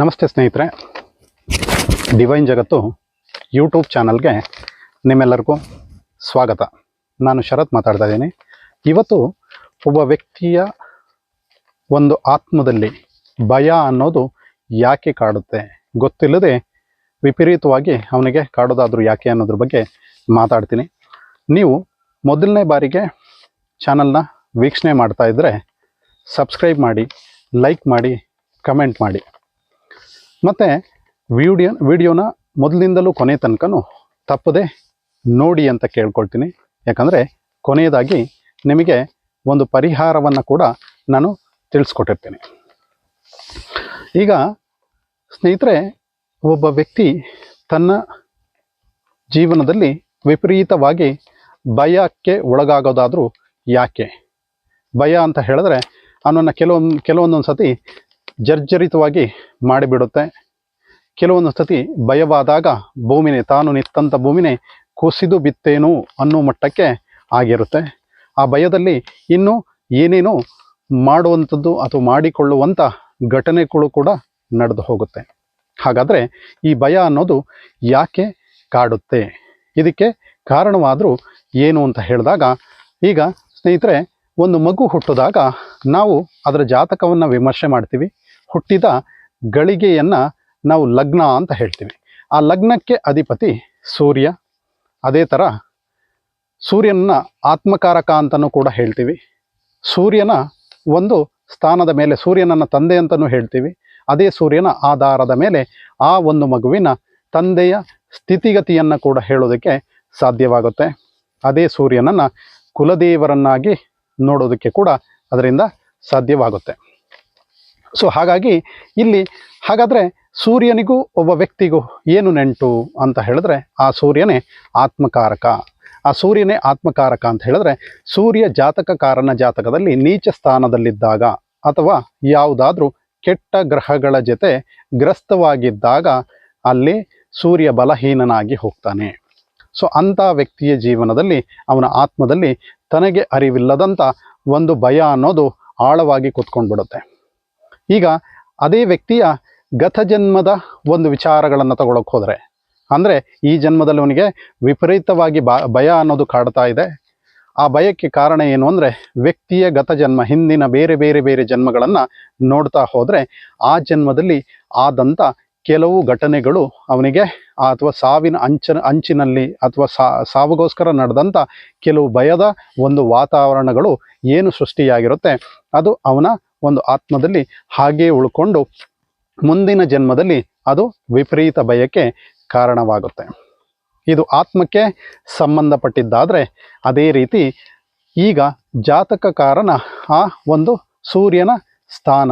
ನಮಸ್ತೆ ಸ್ನೇಹಿತರೆ. ಡಿವೈನ್ ಜಗತ್ತು ಯೂಟ್ಯೂಬ್ ಚಾನಲ್ಗೆ ನಿಮ್ಮೆಲ್ಲರಿಗೂ ಸ್ವಾಗತ. ನಾನು ಶರತ್ ಮಾತಾಡ್ತಾ ಇದ್ದೀನಿ. ಇವತ್ತು ಒಬ್ಬ ವ್ಯಕ್ತಿಯ ಒಂದು ಆತ್ಮದಲ್ಲಿ ಭಯ ಅನ್ನೋದು ಯಾಕೆ ಕಾಡುತ್ತೆ? ಗೊತ್ತಿಲ್ಲದೆ ವಿಪರೀತವಾಗಿ ಅವನಿಗೆ ಕಾಡೋದಾದರೂ ಯಾಕೆ ಅನ್ನೋದ್ರ ಬಗ್ಗೆ ಮಾತಾಡ್ತೀನಿ. ನೀವು ಮೊದಲನೇ ಬಾರಿಗೆ ಚಾನಲ್ನ ವೀಕ್ಷಣೆ ಮಾಡ್ತಾ ಇದ್ದರೆ ಸಬ್ಸ್ಕ್ರೈಬ್ ಮಾಡಿ, ಲೈಕ್ ಮಾಡಿ, ಕಮೆಂಟ್ ಮಾಡಿ. ಮತ್ತು ವಿಡಿಯೋ ವಿಡಿಯೋನ ಮೊದಲಿಂದಲೂ ಕೊನೆ ತನಕನೂ ತಪ್ಪದೆ ನೋಡಿ ಅಂತ ಕೇಳ್ಕೊಳ್ತೀನಿ. ಯಾಕಂದರೆ ಕೊನೆಯದಾಗಿ ನಿಮಗೆ ಒಂದು ಪರಿಹಾರವನ್ನು ಕೂಡ ನಾನು ತಿಳಿಸ್ಕೊಟ್ಟಿರ್ತೀನಿ. ಈಗ ಸ್ನೇಹಿತರೆ, ಒಬ್ಬ ವ್ಯಕ್ತಿ ತನ್ನ ಜೀವನದಲ್ಲಿ ವಿಪರೀತವಾಗಿ ಭಯಕ್ಕೆ ಒಳಗಾಗೋದಾದರೂ ಯಾಕೆ? ಭಯ ಅಂತ ಹೇಳಿದ್ರೆ, ಅವನನ್ನು ಕೆಲವೊಂದು ಕೆಲವೊಂದೊಂದು ಸತಿ ಜರ್ಜರಿತವಾಗಿ ಮಾಡಿಬಿಡುತ್ತೆ. ಕೆಲವೊಂದು ಸತಿ ಭಯವಾದಾಗ ಭೂಮಿನೇ, ತಾನು ನಿತ್ತಂಥ ಭೂಮಿನೇ ಕುಸಿದು ಬಿತ್ತೇನು ಅನ್ನೋ ಮಟ್ಟಕ್ಕೆ ಆಗಿರುತ್ತೆ. ಆ ಭಯದಲ್ಲಿ ಇನ್ನು ಏನೇನು ಮಾಡುವಂಥದ್ದು ಅಥವಾ ಮಾಡಿಕೊಳ್ಳುವಂಥ ಘಟನೆಗಳು ಕೂಡ ನಡೆದು ಹೋಗುತ್ತೆ. ಹಾಗಾದರೆ ಈ ಭಯ ಅನ್ನೋದು ಯಾಕೆ ಕಾಡುತ್ತೆ? ಇದಕ್ಕೆ ಕಾರಣವಾದರೂ ಏನು ಅಂತ ಹೇಳಿದಾಗ, ಈಗ ಸ್ನೇಹಿತರೆ, ಒಂದು ಮಗು ಹುಟ್ಟಿದಾಗ ನಾವು ಅದರ ಜಾತಕವನ್ನು ವಿಮರ್ಶೆ ಮಾಡ್ತೀವಿ. ಹುಟ್ಟಿದ ಗಳಿಗೆಯನ್ನು ನಾವು ಲಗ್ನ ಅಂತ ಹೇಳ್ತೀವಿ. ಆ ಲಗ್ನಕ್ಕೆ ಅಧಿಪತಿ ಸೂರ್ಯ. ಅದೇ ಥರ ಸೂರ್ಯನ ಆತ್ಮಕಾರಕ ಅಂತಲೂ ಕೂಡ ಹೇಳ್ತೀವಿ. ಸೂರ್ಯನ ಒಂದು ಸ್ಥಾನದ ಮೇಲೆ, ಸೂರ್ಯನನ್ನ ತಂದೆ ಅಂತಲೂ ಹೇಳ್ತೀವಿ. ಅದೇ ಸೂರ್ಯನ ಆಧಾರದ ಮೇಲೆ ಆ ಒಂದು ಮಗುವಿನ ತಂದೆಯ ಸ್ಥಿತಿಗತಿಯನ್ನು ಕೂಡ ಹೇಳೋದಕ್ಕೆ ಸಾಧ್ಯವಾಗುತ್ತೆ. ಅದೇ ಸೂರ್ಯನನ್ನು ಕುಲದೇವರನ್ನಾಗಿ ನೋಡೋದಕ್ಕೆ ಕೂಡ ಅದರಿಂದ ಸಾಧ್ಯವಾಗುತ್ತೆ. ಸೊ ಹಾಗಾಗಿ ಇಲ್ಲಿ ಹಾಗಾದರೆ ಸೂರ್ಯನಿಗೂ ಒಬ್ಬ ವ್ಯಕ್ತಿಗೂ ಏನು ನೆಂಟು ಅಂತ ಹೇಳಿದ್ರೆ ಆ ಸೂರ್ಯನೇ ಆತ್ಮಕಾರಕ. ಆ ಸೂರ್ಯನೇ ಆತ್ಮಕಾರಕ ಅಂತ ಹೇಳಿದ್ರೆ ಸೂರ್ಯ ಜಾತಕಕಾರನ ಜಾತಕದಲ್ಲಿ ನೀಚ ಸ್ಥಾನದಲ್ಲಿದ್ದಾಗ ಅಥವಾ ಯಾವುದಾದ್ರೂ ಕೆಟ್ಟ ಗ್ರಹಗಳ ಜೊತೆ ಗ್ರಸ್ತವಾಗಿದ್ದಾಗ ಅಲ್ಲಿ ಸೂರ್ಯ ಬಲಹೀನನಾಗಿ ಹೋಗ್ತಾನೆ. ಸೊ ಅಂಥ ವ್ಯಕ್ತಿಯ ಜೀವನದಲ್ಲಿ ಅವನ ಆತ್ಮದಲ್ಲಿ ತನಗೆ ಅರಿವಿಲ್ಲದಂಥ ಒಂದು ಭಯ ಅನ್ನೋದು ಆಳವಾಗಿ ಕುತ್ಕೊಂಡ್ಬಿಡುತ್ತೆ. ಈಗ ಅದೇ ವ್ಯಕ್ತಿಯ ಗತಜನ್ಮದ ಒಂದು ವಿಚಾರಗಳನ್ನು ತಗೊಳಕ್ಕೆ ಹೋದರೆ, ಅಂದರೆ ಈ ಜನ್ಮದಲ್ಲಿ ಅವನಿಗೆ ವಿಪರೀತವಾಗಿ ಭಯ ಅನ್ನೋದು ಕಾಡ್ತಾ ಇದೆ. ಆ ಭಯಕ್ಕೆ ಕಾರಣ ಏನು ಅಂದರೆ, ವ್ಯಕ್ತಿಯ ಗತ ಜನ್ಮ, ಹಿಂದಿನ ಬೇರೆ ಬೇರೆ ಬೇರೆ ಜನ್ಮಗಳನ್ನು ನೋಡ್ತಾ ಹೋದರೆ, ಆ ಜನ್ಮದಲ್ಲಿ ಆದಂಥ ಕೆಲವು ಘಟನೆಗಳು ಅವನಿಗೆ ಅಥವಾ ಸಾವಿನ ಅಂಚ, ಅಂಚಿನಲ್ಲಿ ಅಥವಾ ಸಾವಿಗೋಸ್ಕರ ನಡೆದಂಥ ಕೆಲವು ಭಯದ ಒಂದು ವಾತಾವರಣಗಳು ಏನು ಸೃಷ್ಟಿಯಾಗಿರುತ್ತೆ, ಅದು ಅವನ ಒಂದು ಆತ್ಮದಲ್ಲಿ ಹಾಗೇ ಉಳ್ಕೊಂಡು ಮುಂದಿನ ಜನ್ಮದಲ್ಲಿ ಅದು ವಿಪರೀತ ಭಯಕ್ಕೆ ಕಾರಣವಾಗುತ್ತೆ. ಇದು ಆತ್ಮಕ್ಕೆ ಸಂಬಂಧಪಟ್ಟಿದ್ದಾದರೆ ಅದೇ ರೀತಿ ಈಗ ಜಾತಕಕಾರನ ಆ ಒಂದು ಸೂರ್ಯನ ಸ್ಥಾನ.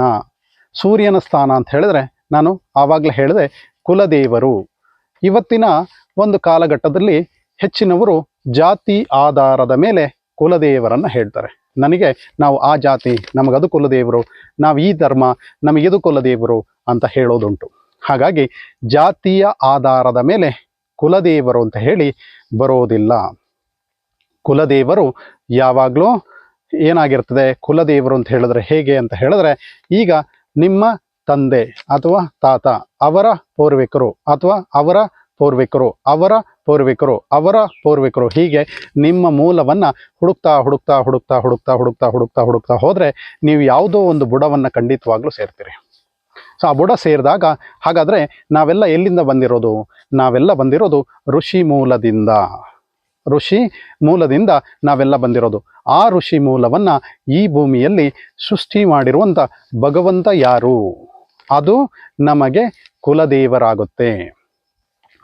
ಸೂರ್ಯನ ಸ್ಥಾನ ಅಂತ ಹೇಳಿದ್ರೆ ನಾನು ಆವಾಗಲೇ ಹೇಳಿದೆ ಕುಲದೇವರು. ಇವತ್ತಿನ ಒಂದು ಕಾಲಘಟ್ಟದಲ್ಲಿ ಹೆಚ್ಚಿನವರು ಜಾತಿ ಆಧಾರದ ಮೇಲೆ ಕುಲದೇವರನ್ನು ಹೇಳ್ತಾರೆ. ನನಗೆ ನಾವು ಆ ಜಾತಿ ನಮಗದು ಕುಲದೇವರು, ನಾವು ಈ ಧರ್ಮ ನಮಗಿದು ಕುಲದೇವರು ಅಂತ ಹೇಳೋದುಂಟು. ಹಾಗಾಗಿ ಜಾತಿಯ ಆಧಾರದ ಮೇಲೆ ಕುಲದೇವರು ಅಂತ ಹೇಳಿ ಬರೋದಿಲ್ಲ. ಕುಲದೇವರು ಯಾವಾಗಲೂ ಏನಾಗಿರ್ತದೆ, ಕುಲದೇವರು ಅಂತ ಹೇಳಿದ್ರೆ ಹೇಗೆ ಅಂತ ಹೇಳಿದ್ರೆ, ಈಗ ನಿಮ್ಮ ತಂದೆ ಅಥವಾ ತಾತ, ಅವರ ಪೂರ್ವಿಕರು ಅಥವಾ ಅವರ ಪೂರ್ವಿಕರು, ಅವರ ಪೂರ್ವಿಕರು, ಅವರ ಪೂರ್ವಿಕರು ಹೀಗೆ ನಿಮ್ಮ ಮೂಲವನ್ನು ಹುಡುಕ್ತಾ ಹುಡುಕ್ತಾ ಹುಡುಕ್ತಾ ಹುಡುಕ್ತಾ ಹುಡುಕ್ತಾ ಹುಡುಕ್ತಾ ಹುಡುಕ್ತಾ ಹೋದರೆ ನೀವು ಯಾವುದೋ ಒಂದು ಬುಡವನ್ನು ಖಂಡಿತವಾಗ್ಲೂ ಸೇರ್ತೀರಿ. ಸೊ, ಆ ಬುಡ ಸೇರಿದಾಗ ಹಾಗಾದರೆ ನಾವೆಲ್ಲ ಎಲ್ಲಿಂದ ಬಂದಿರೋದು? ನಾವೆಲ್ಲ ಬಂದಿರೋದು ಋಷಿ ಮೂಲದಿಂದ. ಋಷಿ ಮೂಲದಿಂದ ನಾವೆಲ್ಲ ಬಂದಿರೋದು. ಆ ಋಷಿ ಮೂಲವನ್ನು ಈ ಭೂಮಿಯಲ್ಲಿ ಸೃಷ್ಟಿ ಮಾಡಿರುವಂಥ ಭಗವಂತ ಯಾರು? ಅದು ನಮಗೆ ಕುಲದೇವರಾಗುತ್ತೆ.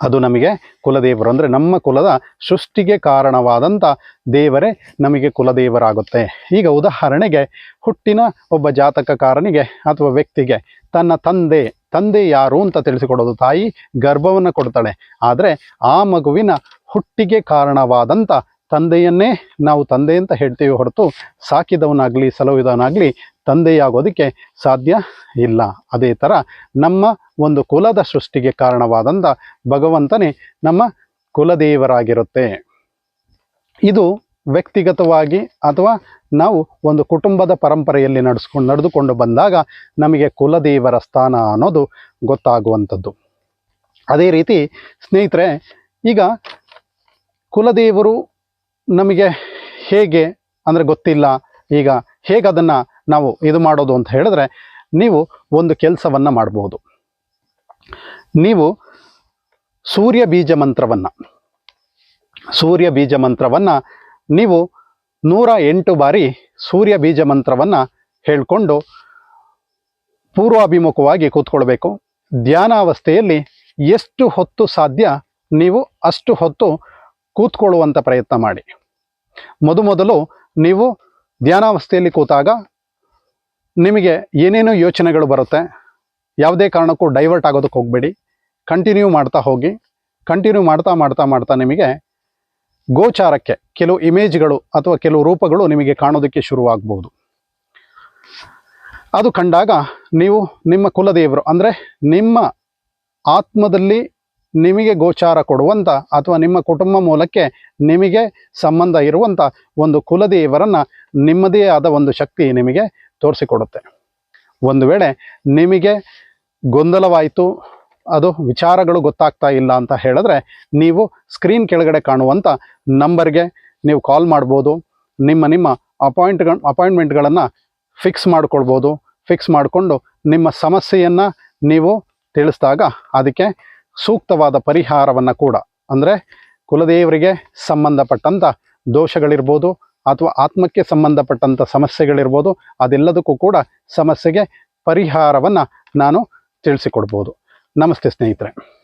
ಅದು ನಮಗೆ ಕುಲದೇವರು ಅಂದರೆ ನಮ್ಮ ಕುಲದ ಸೃಷ್ಟಿಗೆ ಕಾರಣವಾದಂಥ ದೇವರೇ ನಮಗೆ ಕುಲದೇವರಾಗುತ್ತೆ. ಈಗ ಉದಾಹರಣೆಗೆ ಹುಟ್ಟಿನ ಒಬ್ಬ ಜಾತಕಕಾರನಿಗೆ ಅಥವಾ ವ್ಯಕ್ತಿಗೆ ತನ್ನ ತಂದೆ ತಂದೆ ಯಾರು ಅಂತ ತಿಳಿಸಿಕೊಡೋದು ತಾಯಿ ಗರ್ಭವನ್ನು ಕೊಡ್ತಾಳೆ. ಆದರೆ ಆ ಮಗುವಿನ ಹುಟ್ಟಿಗೆ ಕಾರಣವಾದಂಥ ತಂದೆಯನ್ನೇ ನಾವು ತಂದೆ ಅಂತ ಹೇಳ್ತೀವಿ ಹೊರತು ಸಾಕಿದವನಾಗಲಿ ಸಲುವಿದವನಾಗಲಿ ತಂದೆಯಾಗೋದಕ್ಕೆ ಸಾಧ್ಯ ಇಲ್ಲ. ಅದೇ ಥರ ನಮ್ಮ ಒಂದು ಕುಲದ ಸೃಷ್ಟಿಗೆ ಕಾರಣವಾದಂಥ ಭಗವಂತನೇ ನಮ್ಮ ಕುಲದೇವರಾಗಿರುತ್ತೆ. ಇದು ವ್ಯಕ್ತಿಗತವಾಗಿ ಅಥವಾ ನಾವು ಒಂದು ಕುಟುಂಬದ ಪರಂಪರೆಯಲ್ಲಿ ನಡೆಸ್ಕೊಂಡು, ನಡೆದುಕೊಂಡು ಬಂದಾಗ ನಮಗೆ ಕುಲದೇವರ ಸ್ಥಾನ ಅನ್ನೋದು ಗೊತ್ತಾಗುವಂಥದ್ದು. ಅದೇ ರೀತಿ ಸ್ನೇಹಿತರೆ, ಈಗ ಕುಲದೇವರು ನಮಗೆ ಹೇಗೆ ಅಂದರೆ ಗೊತ್ತಿಲ್ಲ. ಈಗ ಹೇಗೆ ಅದನ್ನು ನಾವು ಇದು ಮಾಡೋದು ಅಂತ ಹೇಳಿದ್ರೆ ನೀವು ಒಂದು ಕೆಲಸವನ್ನು ಮಾಡಬಹುದು ನೀವು ಸೂರ್ಯ ಬೀಜ ಮಂತ್ರವನ್ನು, ಸೂರ್ಯ ಬೀಜ ಮಂತ್ರವನ್ನು ನೀವು ನೂರ ಎಂಟು ಬಾರಿ ಸೂರ್ಯ ಬೀಜ ಮಂತ್ರವನ್ನು ಹೇಳಿಕೊಂಡು ಪೂರ್ವಾಭಿಮುಖವಾಗಿ ಕೂತ್ಕೊಳ್ಬೇಕು. ಧ್ಯಾನಾವಸ್ಥೆಯಲ್ಲಿ ಎಷ್ಟು ಹೊತ್ತು ಸಾಧ್ಯ ನೀವು ಅಷ್ಟು ಹೊತ್ತು ಕೂತ್ಕೊಳ್ಳುವಂಥ ಪ್ರಯತ್ನ ಮಾಡಿ. ಮೊದಮೊದಲು ನೀವು ಧ್ಯಾನಾವಸ್ಥೆಯಲ್ಲಿ ಕೂತಾಗ ನಿಮಗೆ ಏನೇನೋ ಯೋಚನೆಗಳು ಬರುತ್ತೆ, ಯಾವುದೇ ಕಾರಣಕ್ಕೂ ಡೈವರ್ಟ್ ಆಗೋದಕ್ಕೆ ಹೋಗಬೇಡಿ. ಕಂಟಿನ್ಯೂ ಮಾಡ್ತಾ ಹೋಗಿ ಕಂಟಿನ್ಯೂ ಮಾಡ್ತಾ ಮಾಡ್ತಾ ಮಾಡ್ತಾ ನಿಮಗೆ ಗೋಚಾರಕ್ಕೆ ಕೆಲವು ಇಮೇಜ್ಗಳು ಅಥವಾ ಕೆಲವು ರೂಪಗಳು ನಿಮಗೆ ಕಾಣೋದಕ್ಕೆ ಶುರುವಾಗ್ಬೋದು. ಅದು ಕಂಡಾಗ ನೀವು ನಿಮ್ಮ ಕುಲದೇವರು, ಅಂದರೆ ನಿಮ್ಮ ಆತ್ಮದಲ್ಲಿ ನಿಮಗೆ ಗೋಚಾರ ಕೊಡುವಂಥ ಅಥವಾ ನಿಮ್ಮ ಕುಟುಂಬ ಮೂಲಕ್ಕೆ ನಿಮಗೆ ಸಂಬಂಧ ಇರುವಂಥ ಒಂದು ಕುಲದೇವರನ್ನು ನಿಮ್ಮದೇ ಆದ ಒಂದು ಶಕ್ತಿ ನಿಮಗೆ ತೋರಿಸಿಕೊಡುತ್ತೆ. ಒಂದು ವೇಳೆ ನಿಮಗೆ ಗೊಂದಲವಾಯಿತು, ಅದು ವಿಚಾರಗಳು ಗೊತ್ತಾಗ್ತಾ ಇಲ್ಲ ಅಂತ ಹೇಳಿದ್ರೆ ನೀವು ಸ್ಕ್ರೀನ್ ಕೆಳಗಡೆ ಕಾಣುವಂಥ ನಂಬರ್ಗೆ ನೀವು ಕಾಲ್ ಮಾಡ್ಬೋದು, ನಿಮ್ಮ ನಿಮ್ಮ ಅಪಾಯಿಂಟ್ಗಳ ಅಪಾಯಿಂಟ್ಮೆಂಟ್ಗಳನ್ನು ಫಿಕ್ಸ್ ಮಾಡಿಕೊಳ್ಬೋದು, ಫಿಕ್ಸ್ ಮಾಡಿಕೊಂಡು ನಿಮ್ಮ ಸಮಸ್ಯೆಯನ್ನು ನೀವು ತಿಳಿಸಿದಾಗ ಅದಕ್ಕೆ ಸೂಕ್ತವಾದ ಪರಿಹಾರವನ್ನು ಕೂಡ, ಅಂದರೆ ಕುಲದೇವರಿಗೆ ಸಂಬಂಧಪಟ್ಟಂಥ ದೋಷಗಳಿರ್ಬೋದು ಅಥವಾ ಆತ್ಮಕ್ಕೆ ಸಂಬಂಧಪಟ್ಟಂಥ ಸಮಸ್ಯೆಗಳಿರ್ಬೋದು ಅದೆಲ್ಲದಕ್ಕೂ ಕೂಡ ಸಮಸ್ಯೆಗೆ ಪರಿಹಾರವನ್ನು ನಾನು ತಿಳಿಸಿಕೊಡ್ಬೋದು. ನಮಸ್ತೆ ಸ್ನೇಹಿತರೆ.